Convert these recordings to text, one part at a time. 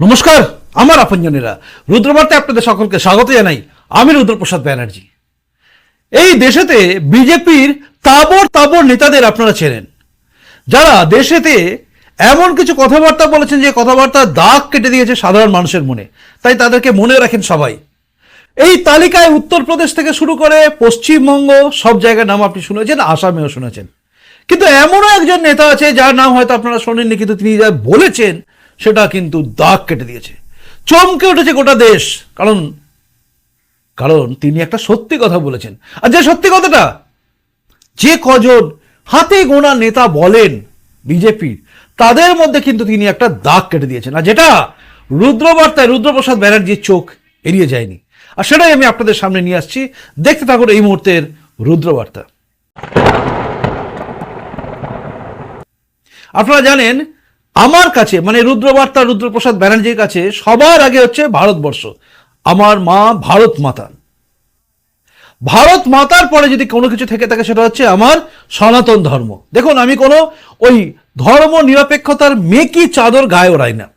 নমস্কার, আমার আপনজনেরা। রুদ্রবার্তায় আপনাদের সকলকে স্বাগত জানাই। আমি রুদ্রপ্রসাদ ব্যানার্জি। এই দেশেতে বিজেপির তাবর তাবর নেতাদের আপনারা চেনেন। যারা দেশেতে এমন কিছু কথাবার্তা বলেছেন যে কথাবার্তা দাগ কেটে দিয়েছে সাধারণ মানুষের মনে, তাই তাদেরকে মনে রাখেন সবাই। এই তালিকায় উত্তরপ্রদেশ থেকে শুরু করে পশ্চিমবঙ্গ, সব জায়গার নাম আপনি শুনেছেন, আসামেও শুনেছেন। কিন্তু এমনও একজন নেতা আছে, যার নাম হয়তো আপনারা শোনেননি, কিন্তু তিনি যা বলেছেন সেটা কিন্তু দাগ কেটে দিয়েছে। চমকে উঠেছে গোটা দেশ। কারণ কারণ তিনি একটা সত্যি কথা বলেছেন। আর যে সত্যি কথাটা, যে কজন হাতে গোনা নেতা বলেন বিজেপির তাদের মধ্যে কিন্তু তিনি একটা দাগ কেটে দিয়েছেন। আর যেটা রুদ্রবার্তায় রুদ্রপ্রসাদ ব্যানার্জির চোখ এড়িয়ে যায়নি। আর সেটাই আমি আপনাদের সামনে নিয়ে আসছি। দেখতে থাকুন এই মুহূর্তের রুদ্রবার্তা। আপনারা জানেন আমার কাছে মানে রুদ্রবার্তা, রুদ্রপ্রসাদ ব্যানার্জির কাছে সবার আগে হচ্ছে ভারতবর্ষ। আমার মা ভারত মাতা। ভারত মাতার পরে যদি কোনো কিছু থেকে থাকে, সেটা হচ্ছে আমার সনাতন ধর্ম। দেখুন, আমি কোনো ওই ধর্ম নিরপেক্ষতার মেকি চাদর গায়ে ওড়াই না।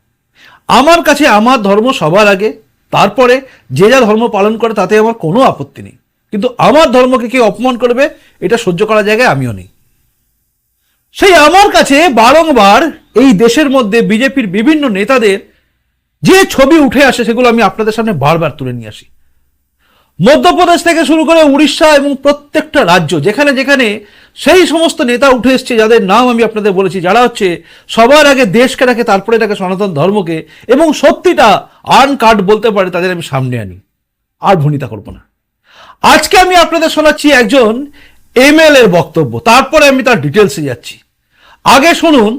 আমার কাছে আমার ধর্ম সবার আগে। তারপরে যে যা ধর্ম পালন করে, তাতে আমার কোনো আপত্তি নেই। কিন্তু আমার ধর্মকে কেউ অপমান করবে, এটা সহ্য করার জায়গায় আমিও নেই। সেই আমার কাছে বারংবার এই দেশের মধ্যে বিজেপির বিভিন্ন নেতাদের যে ছবি উঠে আসে, সেগুলো আমি আপনাদের সামনে বারবার তুলে নিয়ে আসি। মধ্যপ্রদেশ থেকে শুরু করে উড়িষ্যা এবং প্রত্যেকটা রাজ্য, যেখানে যেখানে সেই সমস্ত নেতা উঠে এসছে, যাদের নাম আমি আপনাদের বলেছি, যারা হচ্ছে সবার আগে দেশকে রাখে, তারপরে রাখে সনাতন ধর্মকে, এবং সত্যিটা আর্ন কার্ড বলতে পারে, তাদের আমি সামনে আনি। আর ভনিতা করব না। আজকে আমি আপনাদের শোনাচ্ছি একজন এমএল এর বক্তব্য, তারপরে আমি তার ডিটেলসে যাচ্ছি। আগে শুনুন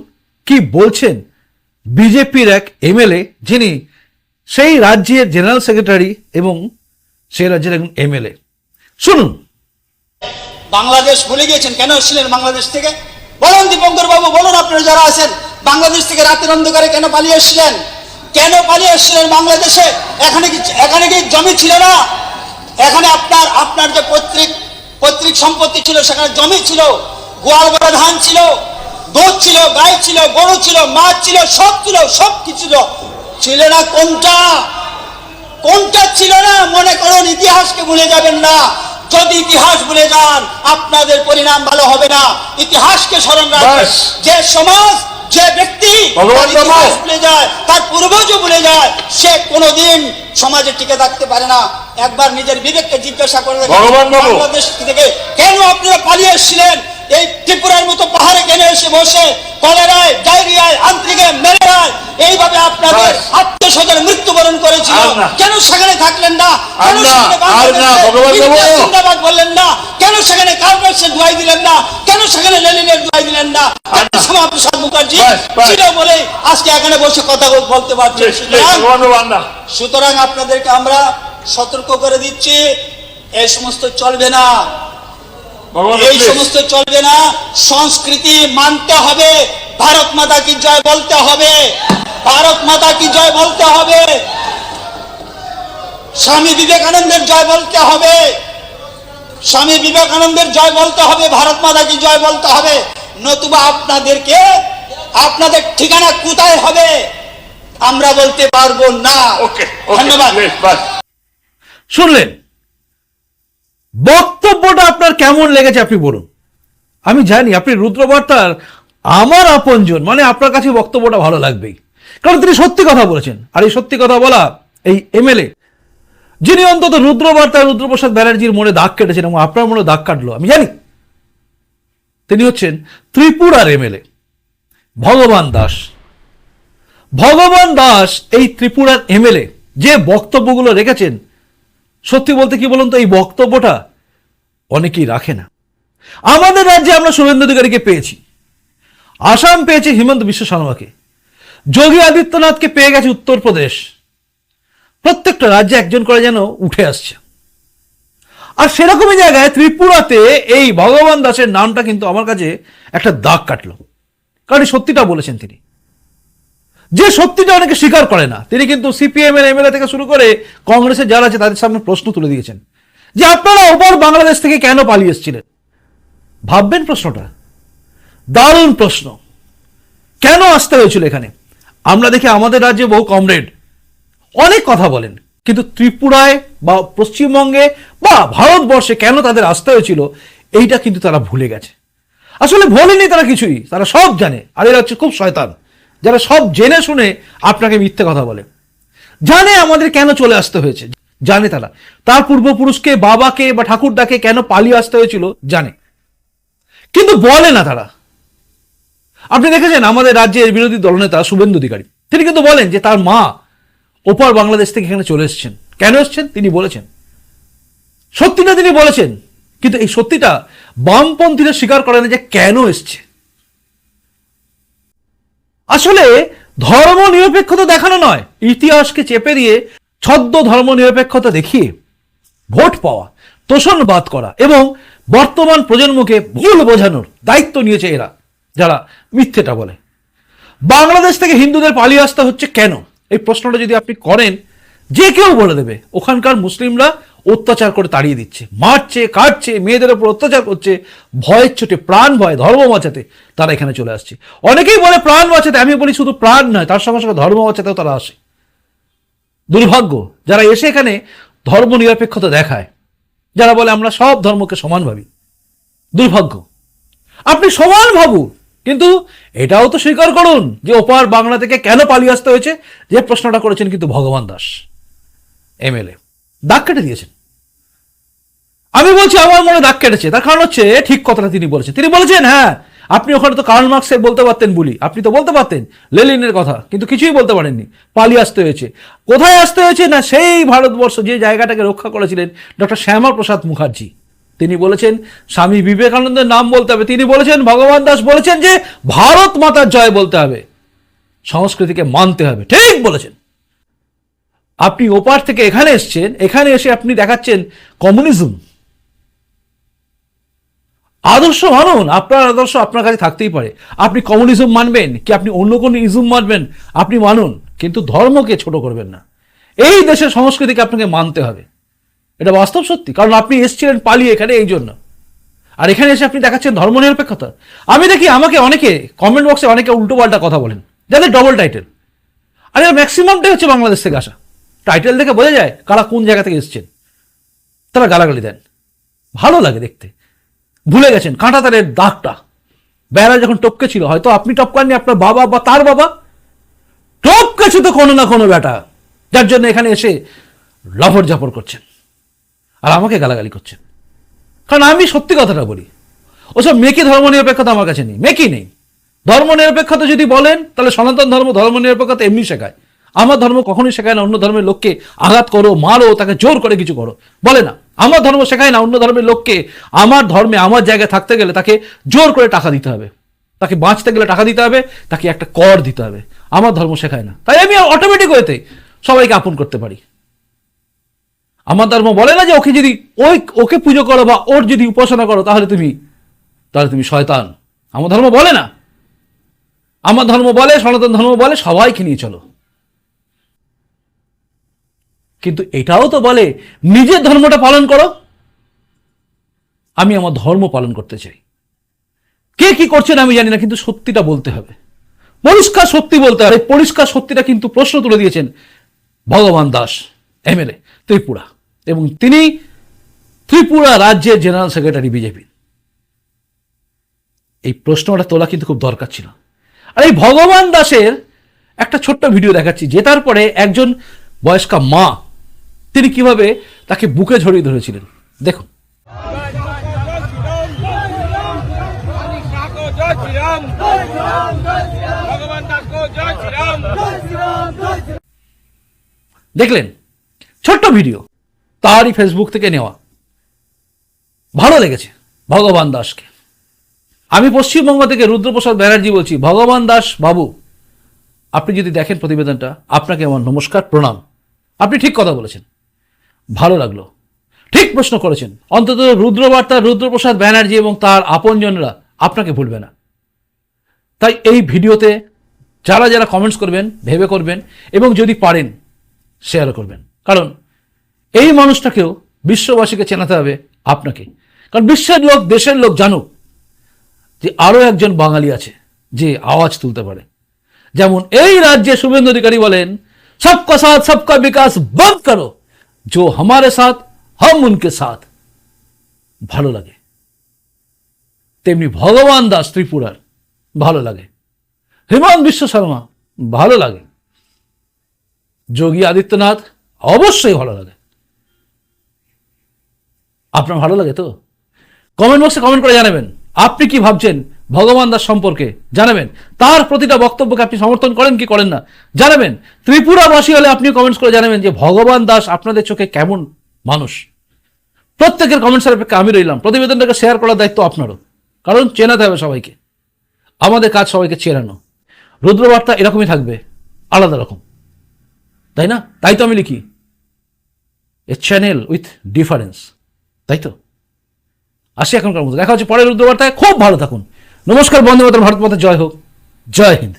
কি বলছেন বিজেপির এক এমএলএ, যিনি সেই রাজ্যের জেনারেল সেক্রেটারি এবং সেই রাজ্যের একজন এমএলএ। শুনুন। বাংলাদেশ ভুলে গিয়েছেন? কেন এসেছিলেন বাংলাদেশ থেকে? বলুন দীপঙ্কর বাবু, বলুন আপনারা যারা আছেন, বাংলাদেশ থেকে রাতের অন্ধকারে কেন পালিয়ে এসেছিলেন? কেন পালিয়ে এসেছিলেন বাংলাদেশে? এখানে কি এখানে কি জমি ছিল না? এখানে আপনার আপনার যে পৈতৃক পৈতৃক সম্পত্তি ছিল, সেখানে জমি ছিল গোয়াল ধান ছিল দুধ ছিল গাই ছিল গরু ছিল মাছ ছিল সব ছিল সব কিছু ছিল। ছিল না কোনটা? কোনটা ছিল না? মনে করুন ইতিহাসকে ভুলে যাবেন না। যদি ইতিহাস ভুলে যান আপনাদের পরিণাম ভালো হবে না। ইতিহাসকে স্মরণ রাখবেন। যে সমাজ যে ব্যক্তি। ভুলে যায় তার পূর্বজও ভুলে যায় সে কোনোদিন সমাজে টিকে থাকতে পারে না। একবার নিজের বিবেককে জিজ্ঞাসা করে। বাংলাদেশ থেকে কেন আপনারা পালিয়ে এসেছিলেন? এই ত্রিপুরার মতো পাহাড়ে কেন এসে বসে? কলেরায় ডায়রিয়ায় আন্ত্রিকে মেলেরায় এইভাবে আপনাদের ব্যাস। আত্মস্বজন মৃত্যুবরণ করেছিল। কেন সেখানে থাকলেন না? কেন জিন্দাবাদ বললেন না। কেন সেখানে দিলেন না? কেন সেখানে লেনিনের দোয়াই দিলেন না? শ্যামাপ্রসাদ মুখার্জি। ছিল বলে আজকে এখানে বসে কথা বলতে আন্না সুতরাং আপনাদেরকে আমরা সতর্ক করে দিচ্ছে এই সমস্ত চলবে না। এই সমস্ত চলবে না সংস্কৃতি মানতে হবে ভারত মাতা কি জয় বলতে হবে? ভারত মাতা কি জয় বলতে হবে? স্বামী বিবেকানন্দের জয় বলতে হবে। স্বামী বিবেকানন্দের জয় বলতে হবে ভারত মাতা কি জয় বলতে হবে? নতুবা আপনাদেরকে আপনাদের ঠিকানা কোথায় হবে? আমরা বলতে পারব না। ধন্যবাদ। শুনলেন? বক্তব্যটা আপনার কেমন লেগেছে আপনি বলুন। আমি জানি আপনি রুদ্রবার্তার আমার আপনজন মানে আপনার কাছে বক্তব্যটা ভালো লাগবেই। কারণ তিনি সত্যি কথা বলেছেন। আর এই সত্যি কথা বলা এই এমএলএ, যিনি অন্তত রুদ্রবার্তা রুদ্রপ্রসাদ ব্যানার্জির মনে দাগ কেটেছেন এবং আপনার মনে দাগ কাটলো, আমি জানি। তিনি হচ্ছেন ত্রিপুরার এমএলএ, ভগবান দাস। ভগবান দাস এই ত্রিপুরার এমএলএ, যে বক্তব্যগুলো রেখেছেন সত্যি বলতে কি বলুন তো, এই বক্তব্যটা অনেকেই রাখে না। আমাদের রাজ্যে আমরা শুভেন্দু অধিকারীকে পেয়েছি। আসাম পেয়েছে হিমন্ত বিশ্ব শর্মাকে। যোগী আদিত্যনাথকে পেয়ে গেছে উত্তরপ্রদেশ। প্রত্যেকটা রাজ্যে একজন করে যেন উঠে আসছে। আর সেরকমই জায়গায় ত্রিপুরাতে এই ভগবান দাসের নামটা কিন্তু আমার কাছে একটা দাগ কাটলো। কারণ সত্যিটা বলেছেন তিনি। যে সত্যিটা অনেকে স্বীকার করে না, তিনি কিন্তু সিপিএম এর এমএলএ থেকে শুরু করে কংগ্রেসের যারা আছে তাদের সামনে প্রশ্ন তুলে দিয়েছেন। যে আপনারা ওপর বাংলাদেশ থেকে কেন পালিয়ে এসেছিলেন? ভাববেন প্রশ্নটা? দারুণ প্রশ্ন। কেন আসতে হয়েছিল এখানে? আমরা দেখি আমাদের রাজ্যে বহু কমরেড, অনেক কথা বলেন, কিন্তু ত্রিপুরায় বা পশ্চিমবঙ্গে বা ভারতবর্ষে কেন তাদের আসতে হয়েছিল, এইটা কিন্তু তারা ভুলে গেছে। আসলে ভোলেনি তারা কিছুই, তারা সব জানে, আর এরা হচ্ছে খুব শয়তান। যারা সব জেনে শুনে আপনাকে মিথ্যে কথা বলে। জানে আমাদের কেন চলে আসতে হয়েছে। জানে তারা। তার পূর্বপুরুষকে, বাবাকে বা ঠাকুরদাকে কেন পালিয়ে আসতে হয়েছিল, জানে। কিন্তু বলে না তারা। আপনি দেখেছেন আমাদের রাজ্যের বিরোধী দলনেতা শুভেন্দু অধিকারী। তিনি কিন্তু বলেন যে তার মা ওপার বাংলাদেশ থেকে এখানে চলে এসেছেন। কেন এসছেন? তিনি বলেছেন। সত্যিটা তিনি বলেছেন? কিন্তু এই সত্যিটা বামপন্থীরা স্বীকার করে না যে কেন এসছে। আসলে ধর্ম নিরপেক্ষতা দেখানো নয়। ইতিহাসকে চেপে দিয়ে ছদ্ম ধর্ম নিরপেক্ষতা দেখিয়ে ভোট পাওয়া, তোষণবাদ করা এবং বর্তমান প্রজন্মকে ভুল বোঝানোর দায়িত্ব নিয়েছে এরা, যারা মিথ্যেটা বলে। বাংলাদেশ থেকে হিন্দুদের পালিয়ে আসতে হচ্ছে কেন? এই প্রশ্নটা যদি আপনি করেন যে কেউ বলে দেবে। ওখানকার মুসলিমরা অত্যাচার করে তাড়িয়ে দিচ্ছে, মারছে, কাটছে, মেয়েদের ওপর অত্যাচার করছে, ভয়ের চোটে প্রাণ ভয়, ধর্ম বাঁচাতে তারা এখানে চলে আসছে। অনেকেই বলে প্রাণ বাঁচাতে, আমি বলি শুধু প্রাণ নয়, তার সঙ্গে সঙ্গে ধর্ম বাঁচাতেও তারা আসে। দুর্ভাগ্য, যারা এসে এখানে ধর্ম নিরপেক্ষতা দেখায়, যারা বলে আমরা সব ধর্মকে সমান ভাবি। দুর্ভাগ্য। আপনি সমান ভাবু কিন্তু এটাও তো স্বীকার করুন যে ওপার বাংলা থেকে কেন পালিয়ে আসতে হয়েছে, যে প্রশ্নটা করেছেন কিন্তু ভগবান দাস। এমএলএ দাগ কেটে দিয়েছেন। আমি বলছি, আমার মনে দাগ কেটেছে। তার কারণ হচ্ছে, ঠিক কথাটা তিনি বলেছেন। তিনি বলেছেন হ্যাঁ আপনি ওখানে তো কার্ল মার্কসের বলতে পারতেন বলি। আপনি তো বলতে পারতেন লেলিনের কথা, কিন্তু কিছুই বলতে পারেননি। পালিয়ে আসতে হয়েছে। কোথায় আসতে হয়েছে না সেই ভারতবর্ষ যে জায়গাটাকে রক্ষা করেছিলেন ডক্টর শ্যামা প্রসাদ মুখার্জি? তিনি বলেছেন, স্বামী বিবেকানন্দের নাম বলতে হবে। তিনি বলেছেন, ভগবান দাস বলেছেন যে, ভারত মাতার জয় বলতে হবে। সংস্কৃতিকে মানতে হবে। ঠিক বলেছেন। আপনি ওপার থেকে এখানে এসছেন, এখানে এসে আপনি দেখাচ্ছেন কমিউনিজম। আদর্শ মানুন, আপনার আদর্শ আপনার কাছে থাকতেই পারে। আপনি কমিউনিজম মানবেন, কি আপনি অন্য কোনো ইজম মানবেন? আপনি মানুন, কিন্তু ধর্মকে ছোট করবেন না। এই দেশের সংস্কৃতিকে আপনাকে মানতে হবে। এটা বাস্তব সত্যি, কারণ আপনি এসেছিলেন পালিয়ে এখানে এই জন্য। আর এখানে এসে আপনি দেখাচ্ছেন ধর্মনিরপেক্ষতা। আমি দেখি আমাকে অনেকে কমেন্ট বক্সে অনেকে উল্টো পাল্টা কথা বলেন, যাদের ডবল টাইটেল আর ম্যাক্সিমামটাই হচ্ছে বাংলাদেশ থেকে আসা। টাইটেল দেখে বোঝা যায় কারা কোন জায়গা থেকে এসেছেন। তারা গালাগালি দেন। ভালো লাগে দেখতে। ভুলে গেছেন, কাঁটা তারের দাগটা। বেড়া যখন টপকে ছিল, হয়তো আপনি টপকাননি, আপনার বাবা বা তার বাবা। টপকেছে তো কোনো না কোনো বেটা যার জন্য এখানে এসে লফর জাফর করছেন। আর আমাকে গালাগালি করছেন। কারণ আমি সত্যি কথাটা বলি, ওসব মেকি ধর্ম নিরপেক্ষতা আমার কাছে নেই মেকি নেই। ধর্ম নিরপেক্ষতা যদি বলেন, তাহলে সনাতন ধর্ম ধর্ম নিরপেক্ষতা এমনি শেখায়। আমার ধর্ম কখনোই শেখায় না, অন্য ধর্মের লোককে আঘাত করো, মারো, তাকে জোর করে কিছু করো। বলে না, আমার ধর্ম শেখায় না, অন্য ধর্মের লোককে আমার ধর্মে আমার জায়গায় থাকতে গেলে তাকে জোর করে টাকা দিতে হবে। তাকে বাঁচতে গেলে টাকা দিতে হবে, তাকে একটা কর দিতে হবে। আমার ধর্ম শেখায় না। তাই আমি অটোমেটিক হয়েতে সবাইকে আপন করতে পারি। আমার ধর্ম বলে না যে ওকে যদি ওই ওকে পুজো করো বা ওর যদি উপাসনা করো, তাহলে তুমি তাহলে তুমি শয়তান। আমার ধর্ম বলে না। আমার ধর্ম বলে, সনাতন ধর্ম বলে, সবাইকে নিয়ে চলো। কিন্তু এটাও তো বলে, নিজের ধর্মটা পালন করো। আমি আমার ধর্ম পালন করতে চাই। কে কি করছেন আমি জানি না, কিন্তু সত্যিটা বলতে হবে। পরিষ্কার সত্যি বলতে হবে। পরিষ্কার সত্যিটা কিন্তু প্রশ্ন তুলে দিয়েছেন ভগবান দাস, এমএলএ, ত্রিপুরা। এবং তিনি ত্রিপুরা রাজ্যের জেনারেল সেক্রেটারি বিজেপি। এই প্রশ্নটা তোলা কিন্তু খুব দরকার ছিল। আর এই ভগবান দাসের একটা ছোট্ট ভিডিও দেখাচ্ছি, যে তারপরে একজন বয়স্কা মা তিনি কীভাবে তাকে বুকে ঝরিয়ে ধরেছিলেন? দেখুন। দেখলেন, ছোট্ট ভিডিও, তারই ফেসবুক থেকে নেওয়া। ভালো লেগেছে ভগবান দাসকে। আমি পশ্চিমবঙ্গ থেকে রুদ্রপ্রসাদ ব্যানার্জি বলছি, ভগবান দাস বাবু, আপনি যদি দেখেন প্রতিবেদনটা, আপনাকে আমার নমস্কার, প্রণাম। আপনি ঠিক কথা বলেছেন। ভালো লাগল। ঠিক প্রশ্ন করেছেন। অন্তত রুদ্রবার্তা, রুদ্রপ্রসাদ ব্যানার্জি এবং তার আপনজনরা আপনাকে ভুলবে না। তাই এই ভিডিওতে যারা যারা কমেন্টস করবেন, ভেবে করবেন এবং যদি পারেন শেয়ার করবেন। কারণ এই মানুষটাকেও বিশ্ববাসীকে চেনাতে হবে আপনাকে। কারণ বিশ্বের লোক, দেশের লোক জানুক যে আরও একজন বাঙালি আছে যে আওয়াজ তুলতে পারে। যেমন এই রাজ্যে শুভেন্দু অধিকারী বলেন, সবকা সাথ, সবকা বিকাশ, বন্ধ করো। जो हमारे साथ हम उनके साथ ভালো লাগে তেমনি ভগবান দাস ত্রিপুরার ভালো লাগে হিমন্ত বিশ্ব শর্মা ভালো লাগে যোগী আদিত্যনাথ অবশ্যই ভালো লাগে আপনার ভালো লাগে তো কমেন্ট বক্সে কমেন্ট করে জানাবেন আপনি কি ভাবছেন ভগবান দাস সম্পর্কে জানাবেন। তার প্রতিটা বক্তব্যকে আপনি সমর্থন করেন কি করেন না, জানাবেন। ত্রিপুরাবাসী হলে আপনি কমেন্টস করে জানাবেন যে ভগবান দাস আপনাদের চোখে কেমন মানুষ? প্রত্যেকের কমেন্টসের অপেক্ষা আমি রইলাম। প্রতিবেদনটাকে শেয়ার করার দায়িত্ব আপনারও। কারণ চেনাতে হবে সবাইকে। আমাদের কাজ সবাইকে চেনানো। রুদ্রবার্তা এরকমই থাকবে, আলাদা রকম। তাই না? তাই তো আমি লিখি। এ চ্যানেল উইথ ডিফারেন্স তাই তো? আসি এখনকার মতো। দেখা হচ্ছে পরের রুদ্রবার্তায়। খুব ভালো থাকুন। নমস্কার বন্ধু মাতার ভারত মাতা জয় হোক। জয় হিন্দ।